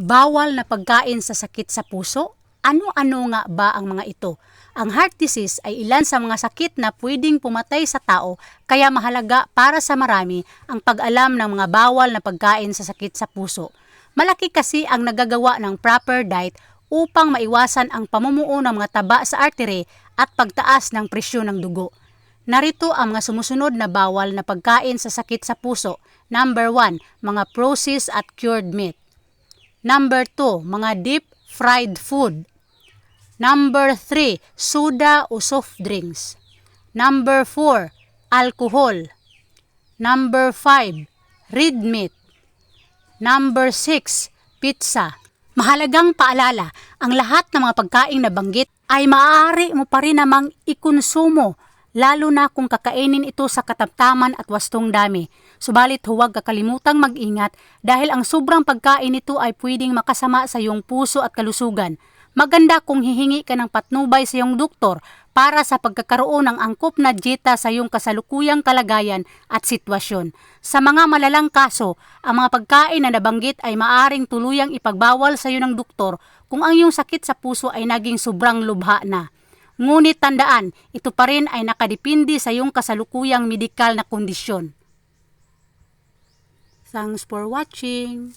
Bawal na pagkain sa sakit sa puso? Ano-ano nga ba ang mga ito? Ang heart disease ay ilan sa mga sakit na pwedeng pumatay sa tao kaya mahalaga para sa marami ang pag-alam ng mga bawal na pagkain sa sakit sa puso. Malaki kasi ang nagagawa ng proper diet upang maiwasan ang pamumuo ng mga taba sa artery at pagtaas ng presyon ng dugo. Narito ang mga sumusunod na bawal na pagkain sa sakit sa puso. Number 1, mga processed at cured meat. Number 2, mga deep fried food. Number 3, soda o soft drinks. Number 4, alcohol. Number 5, red meat. Number 6, pizza. Mahalagang paalala, ang lahat ng mga pagkain na banggit ay maaari mo pa rin namang ikonsumo, lalo na kung kakainin ito sa katamtaman at wastong dami. Subalit huwag kakalimutang mag-ingat dahil ang sobrang pagkain nito ay pwedeng makasama sa iyong puso at kalusugan. Maganda kung hihingi ka ng patnubay sa iyong doktor para sa pagkakaroon ng angkop na dieta sa iyong kasalukuyang kalagayan at sitwasyon. Sa mga malalang kaso, ang mga pagkain na nabanggit ay maaring tuluyang ipagbawal sa iyo ng doktor kung ang iyong sakit sa puso ay naging sobrang lubha na. Ngunit tandaan, ito pa rin ay nakadepende sa iyong kasalukuyang medikal na kondisyon. Thanks for watching.